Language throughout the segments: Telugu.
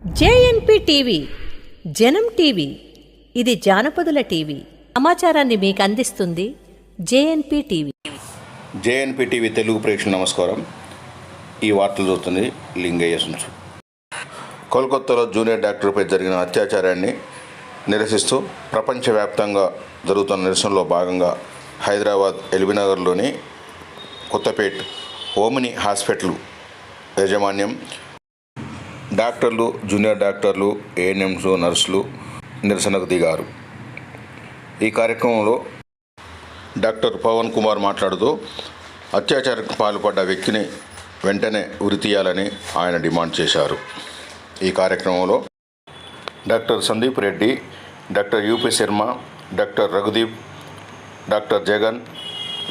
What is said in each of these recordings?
జేఎన్పి టీవీ జనం టీవీ ఇది జానపదుల టీవీ. సమాచారాన్ని మీకు అందిస్తుంది JNP TV. JNP TV Telugu ప్రేక్షకులు నమస్కారం. ఈ వార్తలు చూస్తుంది లింగయ్య సుంచు కోల్కతాలో జూనియర్ డాక్టర్పై జరిగిన అత్యాచారాన్ని నిరసిస్తూ ప్రపంచవ్యాప్తంగా జరుగుతున్న నిరసనలో భాగంగా హైదరాబాద్ ఎల్బీనగర్లోని కొత్తపేట్ ఓమిని హాస్పిటల్ యాజమాన్యం డాక్టర్లు జూనియర్ డాక్టర్లు ఏఎన్ఎంస్ నర్సులు నిరసనకు దిగారు. ఈ కార్యక్రమంలో డాక్టర్ పవన్ కుమార్ మాట్లాడుతూ అత్యాచారానికి పాల్పడ్డ వ్యక్తిని వెంటనే ఉరి తీయాలని ఆయన డిమాండ్ చేశారు. ఈ కార్యక్రమంలో doctor Sandeep Reddy doctor U P Sharma doctor Raghudeep doctor Jagan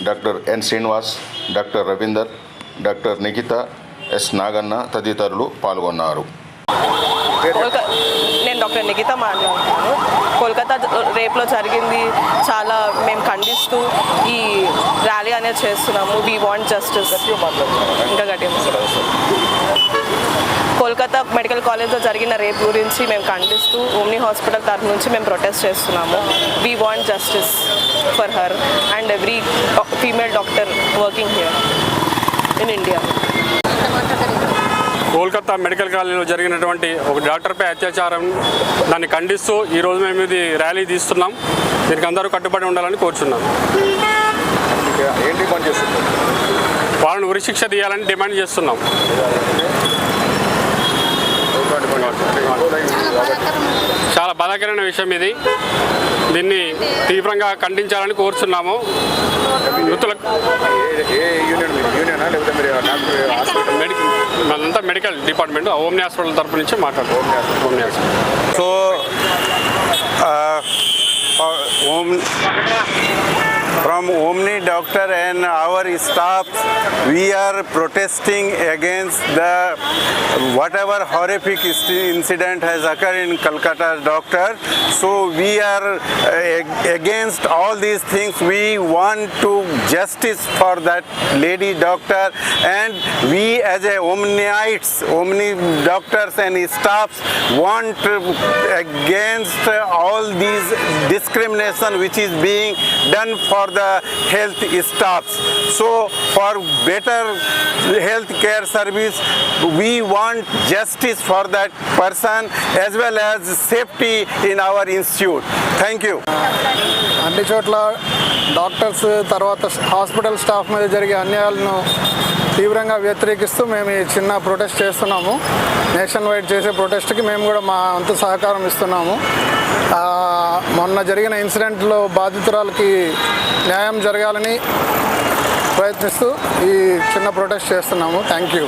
doctor N Srinivas doctor Ravinder doctor Nikhita S Naganna తదితరులు పాల్గొన్నారు. నేను డాక్టర్ నిఖిత మాట్లాడుతున్నాను. కోల్కతా రేపులో జరిగింది చాలా మేము ఖండిస్తూ ఈ ర్యాలీ అనేది చేస్తున్నాము. వీ వాంట్ జస్టిస్ ఇంకా గట్టిగా కోల్కతా మెడికల్ కాలేజ్లో జరిగిన రేప్ గురించి మేము ఖండిస్తూ ఓమ్ని హాస్పిటల్ తరఫు నుంచి మేము ప్రొటెస్ట్ చేస్తున్నాము. We want justice for her and every female doctor working here in India Kolkata medical కాలేజీలో జరిగినటువంటి ఒక డాక్టర్పై అత్యాచారం దాన్ని ఖండిస్తూ ఈరోజు మేము ఇది ర్యాలీ తీస్తున్నాం. దీనికి అందరూ కట్టుబడి ఉండాలని కోరుచున్నాం. ఏంటి వాళ్ళని ఉరిశిక్ష తీయాలని డిమాండ్ చేస్తున్నాం. చాలా బాధాకరమైన విషయం ఇది. దీన్ని తీవ్రంగా ఖండించాలని కోరుచున్నాము. యువతులకు మనంతా మెడికల్ డిపార్ట్మెంట్ ఓమ్ని హాస్పిటల్ తరపు నుంచి మాట్లాడుతాం Omni Doctor and our staff, we are protesting against the whatever horrific incident has occurred in Calcutta doctor. So we are uh, against all these things. We want to justice for that lady doctor, and we as a Omniites, Omni doctors and staffs want against all these discrimination which is being done for the health staffs. So for better health care service, we want justice for that person as well as safety in our institute. Thank you. అన్ని చోట్ల డాక్టర్స్ తర్వాత హాస్పిటల్ స్టాఫ్ మీద జరిగే అన్యాయాలను తీవ్రంగా వ్యతిరేకిస్తూ మేము ఈ చిన్న ప్రొటెస్ట్ చేస్తున్నాము నేషన్ వైడ్ చేసే ప్రొటెస్ట్కి మేము కూడా మా వంతు సహకారం ఇస్తున్నాము ఆ, మొన్న జరిగిన ఇన్సిడెంట్లో బాధితురాలకి న్యాయం జరగాలని ప్రయత్నిస్తూ ఈ చిన్న ప్రొటెస్ట్ చేస్తున్నాము. Thank you.